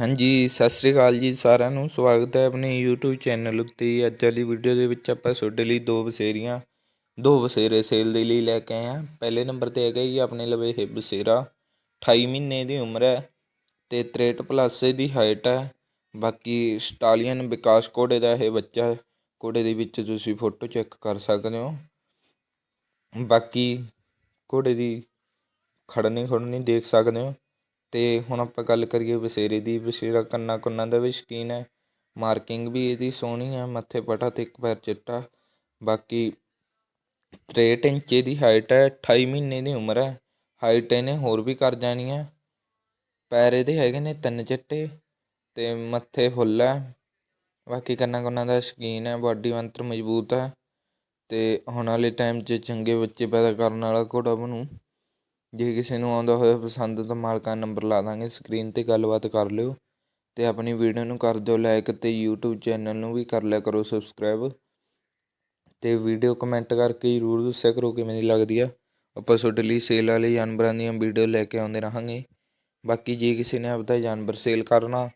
ਹਾਂਜੀ, ਸਤਿ ਸ੍ਰੀ ਅਕਾਲ ਜੀ ਸਾਰਿਆਂ ਨੂੰ। ਸਵਾਗਤ ਹੈ ਆਪਣੇ YouTube ਚੈਨਲ ਉੱਤੇ। ਅੱਜ ਵਾਲੀ ਵੀਡੀਓ ਦੇ ਵਿੱਚ ਆਪਾਂ ਤੁਹਾਡੇ ਲਈ ਦੋ ਬਸੇਰੀਆਂ, ਦੋ ਬਸੇਰੇ ਸੇਲ ਦੇ ਲਈ ਲੈ ਕੇ ਆਏ ਹਾਂ। ਪਹਿਲੇ ਨੰਬਰ ਤੇ ਹੈਗਾ ਜੀ, ਆਪਣੇ ਲਵੇ ਇਹ ਬਸੇਰਾ। 28 ਮਹੀਨੇ ਦੀ ਉਮਰ ਹੈ ਤੇ 63 ਪਲੱਸ ਦੀ ਹਾਈਟ ਹੈ। ਬਾਕੀ ਸਟਾਲੀਅਨ ਵਿਕਾਸ ਘੋੜੇ ਦਾ ਇਹ ਬੱਚਾ ਹੈ। ਘੋੜੇ ਦੇ ਵਿੱਚ ਤੁਸੀਂ ਫੋਟੋ ਚੈੱਕ ਕਰ ਸਕਦੇ ਹੋ। ਬਾਕੀ ਘੋੜੇ ਦੀ ਖੜਨੀ ਖੜਨੀ ਦੇਖ ਸਕਦੇ ਹੋ। ਅਤੇ ਹੁਣ ਆਪਾਂ ਗੱਲ ਕਰੀਏ ਵਸੇਰੇ ਦੀ, ਵਸੇਰਾ ਕੰਨਾ ਕੁੰਨਾ ਦਾ ਵੀ ਸ਼ੌਕੀਨ ਹੈ। ਮਾਰਕਿੰਗ ਵੀ ਇਹਦੀ ਸੋਹਣੀ ਹੈ, ਮੱਥੇ ਪਟਾ ਅਤੇ ਇੱਕ ਪੈਰ ਚਿੱਟਾ। ਬਾਕੀ 63 ਇੰਚ ਦੀ ਹਾਈਟ ਹੈ 28 ਮਹੀਨੇ ਦੀ ਉਮਰ ਹੈ। ਹਾਈਟ ਇਹਨੇ ਹੋਰ ਵੀ ਕਰ ਜਾਣੀ ਹੈ। ਪੈਰ ਇਹਦੇ ਹੈਗੇ ਨੇ ਤਿੰਨ ਚਿੱਟੇ ਅਤੇ ਮੱਥੇ ਫੁੱਲ ਹੈ। ਬਾਕੀ ਕੰਨਾ ਕੁੰਨਾ ਦਾ ਸ਼ੌਕੀਨ ਹੈ ਬਾਡੀ ਮੰਤਰ ਮਜ਼ਬੂਤ ਹੈ। ਅਤੇ ਹੁਣ ਵਾਲੇ ਟਾਈਮ 'ਚ ਚੰਗੇ ਬੱਚੇ ਪੈਦਾ ਕਰਨ ਵਾਲਾ ਘੋੜਾ ਬਣੂ। ਜੇ ਕਿਸੇ ਨੂੰ ਆਉਂਦਾ ਹੋਇਆ ਪਸੰਦ ਤਾਂ ਮਾਲਕਾਂ ਨੰਬਰ ਲਾ ਦਾਂਗੇ, ਸਕਰੀਨ ਤੇ ਗੱਲਬਾਤ ਕਰ ਲਿਓ ਅਤੇ ਆਪਣੀ ਵੀਡੀਓ ਨੂੰ ਕਰ ਦਿਓ ਲਾਈਕ ਅਤੇ ਯੂਟਿਊਬ ਚੈਨਲ ਨੂੰ ਵੀ ਕਰ ਲਿਆ ਕਰੋ ਸਬਸਕ੍ਰਾਈਬ ਅਤੇ ਵੀਡੀਓ ਕਮੈਂਟ ਕਰਕੇ ਜ਼ਰੂਰ ਦੱਸਿਆ ਕਰੋ ਕਿਵੇਂ ਦੀ ਲੱਗਦੀ ਆ। ਆਪਾਂ ਤੁਹਾਡੇ ਲਈ ਸੇਲ ਵਾਲੇ ਜਾਨਵਰਾਂ ਦੀਆਂ ਵੀਡੀਓ ਲੈ ਕੇ ਆਉਂਦੇ ਰਹਾਂਗੇ। ਬਾਕੀ ਜੇ ਕਿਸੇ ਨੇ ਆਪਦਾ ਜਾਨਵਰ ਸੇਲ ਕਰਨਾ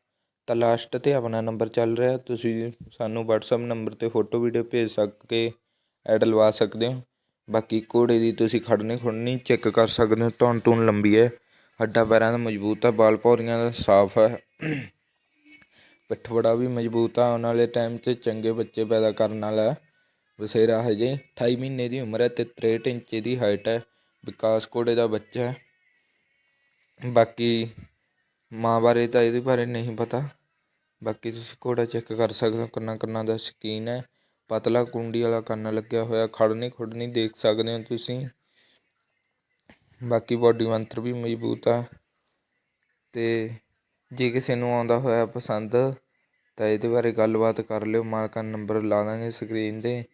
ਤਾਂ ਲਾਸਟ ਤੇ ਆਪਣਾ ਨੰਬਰ ਚੱਲ ਰਿਹਾ, ਤੁਸੀਂ ਸਾਨੂੰ WhatsApp ਨੰਬਰ ਤੇ ਫੋਟੋ ਵੀਡੀਓ ਭੇਜ ਸਕੇ ਐਡ ਲਵਾ ਸਕਦੇ ਹੋ। ਬਾਕੀ ਘੋੜੇ ਦੀ ਤੁਸੀਂ ਖੜਨੀ ਖੁੜਨੀ ਚੈੱਕ ਕਰ ਸਕਦੇ ਹੋ ਧੌਣ ਧੂਣ ਲੰਬੀ ਹੈ। ਹੱਡਾਂ ਪੈਰਾਂ ਦਾ ਮਜ਼ਬੂਤ ਹੈ ਬਾਲ ਪੌਰੀਆਂ ਦਾ ਸਾਫ਼ ਹੈ ਪਿੱਠ ਬੜਾ ਵੀ ਮਜ਼ਬੂਤ ਆ ਆਉਣ ਵਾਲੇ ਟਾਈਮ 'ਚ ਚੰਗੇ ਬੱਚੇ ਪੈਦਾ ਕਰਨ ਵਾਲਾ ਹੈ ਬਸੇਰਾ ਹਜੇ 28 ਮਹੀਨੇ ਦੀ ਉਮਰ ਹੈ ਤੇ 63 ਇੰਚ ਦੀ ਹਾਈਟ ਹੈ, ਵਿਕਾਸ ਘੋੜੇ ਦਾ ਬੱਚਾ ਹੈ। ਬਾਕੀ ਮਾਂ ਬਾਰੇ ਤਾਂ ਇਹਦੇ ਬਾਰੇ ਨਹੀਂ ਪਤਾ। ਬਾਕੀ ਤੁਸੀਂ ਘੋੜਾ ਚੈੱਕ ਕਰ ਸਕਦੇ ਹੋ, ਕੰਨਾਂ ਕੰਨਾਂ ਦਾ ਸ਼ਕੀਨ ਹੈ। ਪਤਲਾ ਕੁੰਡੀ ਵਾਲਾ ਕੰਨ ਲੱਗਿਆ ਹੋਇਆ ਖੜਨੀ ਖੁੜਨੀ ਦੇਖ ਸਕਦੇ ਹੋ ਤੁਸੀਂ। ਬਾਕੀ ਬਾਡੀ ਮੰਤਰ ਵੀ ਮਜ਼ਬੂਤ ਆ। ਤੇ ਜੇ ਕਿਸੇ ਨੂੰ ਆਉਂਦਾ ਹੋਇਆ ਪਸੰਦ, ਤਾਂ ਇਹਦੇ ਬਾਰੇ ਗੱਲਬਾਤ ਕਰ ਲਿਓ, ਮਾਲਕਾਂ ਨੰਬਰ ਲਾ ਦਾਂਗੇ ਸਕਰੀਨ ਤੇ।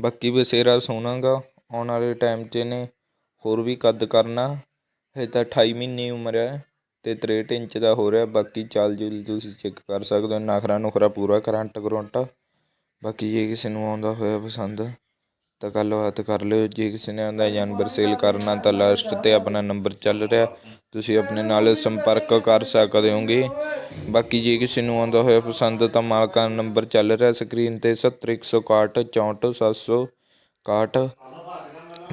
ਬਾਕੀ ਬਸੇਰਾ ਸੋਹਣਾਗਾ ਆਉਣ ਵਾਲੇ ਟਾਈਮ 'ਚ ਇਹਨੇ ਹੋਰ ਵੀ ਕੱਦ ਕਰਨਾ। ਇਹ ਤਾਂ 28 ਮਹੀਨੇ ਉਮਰ ਹੈ ਤੇ 63 ਇੰਚ ਦਾ ਹੋ ਰਿਹਾ ਬਾਕੀ ਚਾਲ ਜੁਲ ਤੁਸੀਂ ਚੈੱਕ ਕਰ ਸਕਦੇ ਹੋ। ਨਖਰਾ ਨੁਖਰਾ ਪੂਰਾ ਕਰੰਟ ਕਰੰਟ ਬਾਕੀ ਜੇ ਕਿਸੇ ਨੂੰ ਆਉਂਦਾ ਹੋਇਆ ਪਸੰਦ, ਤਾਂ ਗੱਲਬਾਤ ਕਰ ਲਿਓ। ਜੇ ਕਿਸੇ ਨੇ ਆਂਦਾ ਜਾਨਵਰ ਸੇਲ ਕਰਨਾ, ਤਾਂ ਲਾਸਟ ਤੇ ਆਪਣਾ ਨੰਬਰ ਚੱਲ ਰਿਹਾ। ਤੁਸੀਂ ਆਪਣੇ ਨਾਲ ਸੰਪਰਕ ਕਰ ਸਕਦੇ ਹੋਗੇ। ਬਾਕੀ ਜੇ ਕਿਸੇ ਨੂੰ ਆਉਂਦਾ ਹੋਇਆ ਪਸੰਦ, ਤਾਂ ਮਾਲਕਾਂ ਦਾ ਨੰਬਰ ਚੱਲ ਰਿਹਾ ਸਕਰੀਨ ਤੇ 70161 64761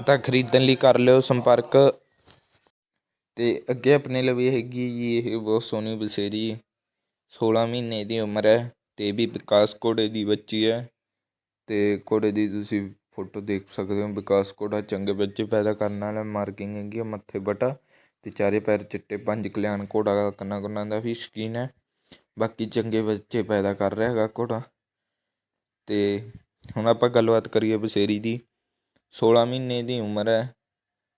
ਤਾਂ ਖਰੀਦਣ ਲਈ ਕਰ ਲਿਓ ਸੰਪਰਕ। ਤੇ ਅੱਗੇ ਆਪਣੇ ਲਈ ਹੈਗੀ ਜੀ, ਇਹ ਬਹੁਤ ਸੋਹਣੀ ਬਸੇਰੀ 16 ਮਹੀਨੇ ਦੀ ਉਮਰ ਹੈ। ਤੇ ਵੀ ਵਿਕਾਸ ਘੋੜੇ ਦੀ ਬੱਚੀ ਹੈ ਅਤੇ ਘੋੜੇ ਦੀ ਤੁਸੀਂ ਫੋਟੋ ਦੇਖ ਸਕਦੇ ਹੋ, ਵਿਕਾਸ ਘੋੜਾ ਚੰਗੇ ਬੱਚੇ ਪੈਦਾ ਕਰਨ ਵਾਲਾ, ਮਾਰਕਿੰਗ ਹੈਗੀ ਆ, ਮੱਥੇ ਬਟਾ ਅਤੇ ਚਾਰੇ ਪੈਰ ਚਿੱਟੇ, ਪੰਜ ਕਲਿਆਣ ਘੋੜਾ ਕੰਨਾਂ ਕੰਨਾਂ ਦਾ ਵੀ ਸ਼ੌਕੀਨ ਹੈ। ਬਾਕੀ ਚੰਗੇ ਬੱਚੇ ਪੈਦਾ ਕਰ ਰਿਹਾ ਹੈਗਾ ਘੋੜਾ। ਅਤੇ ਹੁਣ ਆਪਾਂ ਗੱਲਬਾਤ ਕਰੀਏ ਬਸੇਰੀ ਦੀ 16 ਮਹੀਨੇ ਦੀ ਉਮਰ ਹੈ।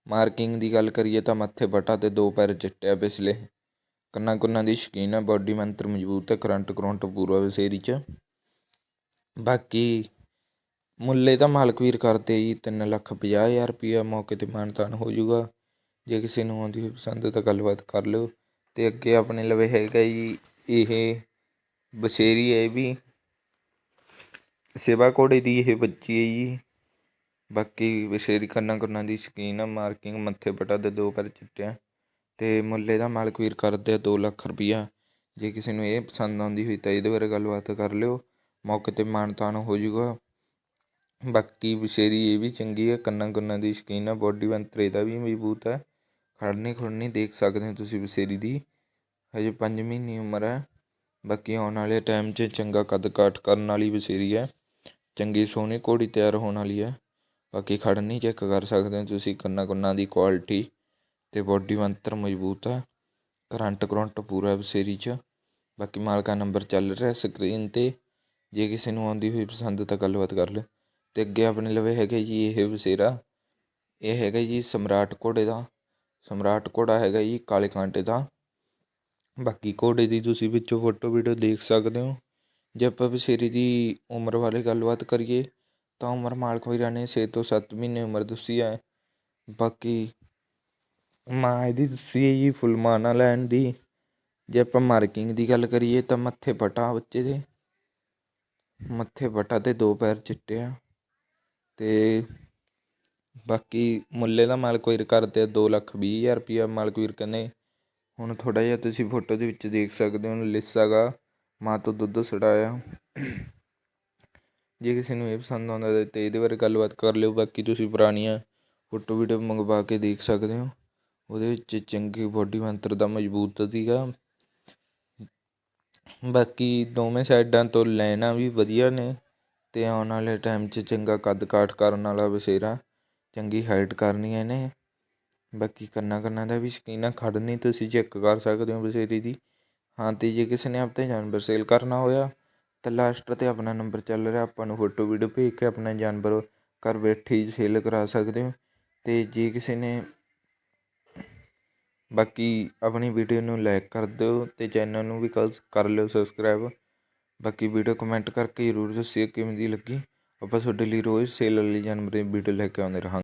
ਮਾਰਕਿੰਗ ਦੀ ਗੱਲ ਕਰੀਏ ਤਾਂ ਮੱਥੇ ਬਟਾ ਅਤੇ ਦੋ ਪੈਰ ਚਿੱਟੇ ਆ ਪਿਛਲੇ। ਕੰਨਾਂ ਕੁੰਨਾਂ ਦੀ ਸ਼ੌਕੀਨ ਹੈ ਬਾਡੀ ਮੰਤਰ ਮਜ਼ਬੂਤ ਹੈ ਕਰੰਟ ਕਰੰਟ ਪੂਰਾ ਵਸੇਰੀ 'ਚ। ਬਾਕੀ ਮੁੱਲੇ ਤਾਂ ਮਾਲਕ ਵੀਰ ਕਰਦੇ ਜੀ, ਤਿੰਨ ਲੱਖ ਪੰਜਾਹ ਹਜ਼ਾਰ ਰੁਪਈਆ ਮੌਕੇ 'ਤੇ ਮਾਨਤਾਨ ਹੋ ਜਾਊਗਾ। ਜੇ ਕਿਸੇ ਨੂੰ ਆਉਂਦੀ ਹੋਈ ਪਸੰਦ ਤਾਂ ਗੱਲਬਾਤ ਕਰ ਲਿਓ। ਤੇ ਅੱਗੇ ਆਪਣੇ ਲਵੇ ਹੈਗਾ ਜੀ, ਇਹ ਬਸੇਰੀ ਹੈ ਵੀ। ਸੇਵਾ ਘੋੜੇ ਦੀ ਇਹ ਬੱਚੀ ਹੈ ਜੀ। ਬਾਕੀ ਬਸੇਰੀ ਕੰਨਾਂ ਕੰਨਾਂ ਦੀ ਸ਼ਕੀਨ ਆ, ਮਾਰਕਿੰਗ ਮੱਥੇ ਪਟਾ ਦੇ ਦੋ ਪੈਰ ਚਿੱਟਿਆ ਅਤੇ ਮੁੱਲੇ ਦਾ ਮਾਲਕ ਵੀਰ ਕਰਦੇ ਆ 2 ਲੱਖ ਰੁਪਈਆ। ਜੇ ਕਿਸੇ ਨੂੰ ਇਹ ਪਸੰਦ ਆਉਂਦੀ ਹੋਈ ਤਾਂ ਇਹਦੇ ਬਾਰੇ ਗੱਲਬਾਤ ਕਰ ਲਿਓ। ਮੌਕੇ 'ਤੇ ਮਾਣ ਤਾਣ ਹੋ ਜੂਗਾ ਬਾਕੀ ਬਸ਼ੇਰੀ ਇਹ ਵੀ ਚੰਗੀ ਹੈ, ਕੰਨਾਂ ਕੰਨਾਂ ਦੀ ਸ਼ਕੀਨ ਹੈ ਬੋਡੀ ਬੰਤਰੇ ਦਾ ਵੀ ਮਜ਼ਬੂਤ ਹੈ। ਖੜਨੀ ਖੁੜਨੀ ਦੇਖ ਸਕਦੇ ਹੋ ਤੁਸੀਂ ਬਸ਼ੇਰੀ ਦੀ। ਹਜੇ 5 ਮਹੀਨੇ ਉਮਰ ਹੈ। ਬਾਕੀ ਆਉਣ ਵਾਲੇ ਟਾਈਮ 'ਚ ਚੰਗਾ ਕੱਦ ਕਾਠ ਕਰਨ ਵਾਲੀ ਬਸ਼ੇਰੀ ਹੈ। ਚੰਗੀ ਸੋਹਣੀ ਘੋੜੀ ਤਿਆਰ ਹੋਣ ਵਾਲੀ ਹੈ। ਬਾਕੀ ਖੜਨੀ ਚੈੱਕ ਕਰ ਸਕਦੇ ਹੋ ਤੁਸੀਂ, ਕੰਨਾਂ ਕੰਨਾਂ ਦੀ ਕੁਆਲਿਟੀ ਅਤੇ ਬੋਡੀ ਬੰਤਰ ਮਜ਼ਬੂਤ ਹੈ ਕਰੰਟ ਕਰੁੰਟ ਪੂਰਾ ਬਸ਼ੇਰੀ 'ਚ। ਬਾਕੀ ਮਾਲਕਾ ਨੰਬਰ ਚੱਲ ਰਿਹਾ ਸਕਰੀਨ ਤੇ। ਜੇ ਕਿਸੇ ਨੂੰ ਆਉਂਦੀ ਹੋਈ ਪਸੰਦ ਤਾਂ ਗੱਲਬਾਤ ਕਰ ਲਿਓ ਅਤੇ ਅੱਗੇ ਆਪਣੇ ਲਵੇ ਹੈਗੇ ਜੀ ਇਹ ਬਸੇਰਾ। ਇਹ ਹੈਗਾ ਜੀ ਸਮਰਾਟ ਘੋੜੇ ਦਾ। ਸਮਰਾਟ ਘੋੜਾ ਹੈਗਾ ਜੀ ਕਾਲੇ ਕਾਂਟੇ ਦਾ। ਬਾਕੀ ਘੋੜੇ ਦੀ ਤੁਸੀਂ ਵਿੱਚੋਂ ਫੋਟੋ ਵੀਡੀਓ ਦੇਖ ਸਕਦੇ ਹੋ। ਜੇ ਆਪਾਂ ਬਸੇਰੀ ਦੀ ਉਮਰ ਬਾਰੇ ਗੱਲਬਾਤ ਕਰੀਏ ਤਾਂ ਉਮਰ ਮਾਲਕ ਵੀਰਾਂ ਨੇ ਛੇ ਤੋਂ 7 ਮਹੀਨੇ ਉਮਰ ਦੱਸੀ ਹੈ ਬਾਕੀ ਮਾਂ ਇਹਦੀ ਦੱਸੀ ਹੈ ਜੀ ਫੁੱਲਮਾਨਾ ਲੈਣ ਦੀ। ਜੇ ਆਪਾਂ ਮਾਰਕਿੰਗ ਦੀ ਗੱਲ ਕਰੀਏ ਤਾਂ ਮੱਥੇ ਫਟਾ ਬੱਚੇ ਦੇ। ਮੱਥੇ ਫਟਾ ਤੇ ਦੋ ਪੈਰ ਚਿੱਟੇ ਆ। ਅਤੇ ਬਾਕੀ ਮੁੱਲੇ ਦਾ ਮਾਲਕ ਵੀਰ ਕਰਦੇ ਦੋ ਲੱਖ ਵੀਹ ਹਜ਼ਾਰ ਰੁਪਈਆ ਮਾਲਕ ਵੀਰ ਕਹਿੰਦੇ, ਹੁਣ ਥੋੜ੍ਹਾ ਜਿਹਾ ਤੁਸੀਂ ਫੋਟੋ ਦੇ ਵਿੱਚ ਦੇਖ ਸਕਦੇ ਹੋ ਲਿੱਸਾ ਗਾ, ਮਾਂ ਤੋਂ ਦੁੱਧ ਛਡਾਇਆ ਜੇ ਕਿਸੇ ਨੂੰ ਇਹ ਪਸੰਦ ਆਉਂਦਾ ਤਾਂ ਇਹਦੇ ਬਾਰੇ ਗੱਲਬਾਤ ਕਰ ਲਿਓ, ਬਾਕੀ ਤੁਸੀਂ ਪੁਰਾਣੀਆਂ ਫੋਟੋ ਵੀਡੀਓ ਮੰਗਵਾ ਕੇ ਦੇਖ ਸਕਦੇ ਹੋ। ਉਹਦੇ ਵਿੱਚ ਚੰਗੀ ਬੋਡੀ ਮੰਤਰ ਦਾ ਮਜ਼ਬੂਤ ਸੀਗਾ। ਬਾਕੀ ਦੋਵੇਂ ਸਾਈਡਾਂ ਤੋਂ ਲੈਣਾ ਵੀ ਵਧੀਆ ਨੇ ਅਤੇ ਆਉਣ ਵਾਲੇ ਟਾਈਮ 'ਚ ਚੰਗਾ ਕੱਦ ਕਾਠ ਕਰਨ ਵਾਲਾ ਬਸੇਰਾ ਚੰਗੀ ਹਾਈਟ ਕਰਨੀ ਹੈ ਇਹਨੇ ਬਾਕੀ ਕੰਨਾਂ ਕੰਨਾਂ ਦਾ ਵੀ ਸ਼ਕੀਨ ਆ ਖੜਨੀ ਤੁਸੀਂ ਚੈੱਕ ਕਰ ਸਕਦੇ ਹੋ ਬਸੇਰੀ ਦੀ। ਹਾਂ ਤੇ ਜੇ ਕਿਸੇ ਨੇ ਆਪਣੇ ਜਾਨਵਰ ਸੇਲ ਕਰਨਾ ਹੋਇਆ ਤਾਂ ਲਾਸਟ ਤੇ ਆਪਣਾ ਨੰਬਰ ਚੱਲ ਰਿਹਾ, ਆਪਾਂ ਨੂੰ ਫੋਟੋ ਵੀਡੀਓ ਭੇਜ ਕੇ ਆਪਣਾ ਜਾਨਵਰ ਘਰ ਬੈਠੇ ਹੀ ਸੇਲ ਕਰਾ ਸਕਦੇ ਹੋ। ਤੇ ਜੇ ਕਿਸੇ ਨੇ ਬਾਕੀ ਆਪਣੀ ਵੀਡੀਓ ਨੂੰ ਲਾਈਕ ਕਰ ਦਿਓ ਅਤੇ ਚੈਨਲ ਨੂੰ ਵੀ ਕਰ- ਕਰ ਲਿਓ ਸਬਸਕ੍ਰਾਈਬ ਬਾਕੀ ਵੀਡੀਓ ਕਮੈਂਟ ਕਰਕੇ ਜ਼ਰੂਰ ਦੱਸਿਓ ਕਿਵੇਂ ਦੀ ਲੱਗੀ। ਆਪਾਂ ਤੁਹਾਡੇ ਲਈ ਰੋਜ਼ ਸੇਲ ਵਾਲੀ ਜਾਨਵਰ ਦੀ ਵੀਡੀਓ ਲੈ ਕੇ ਆਉਂਦੇ ਰਹਾਂਗੇ।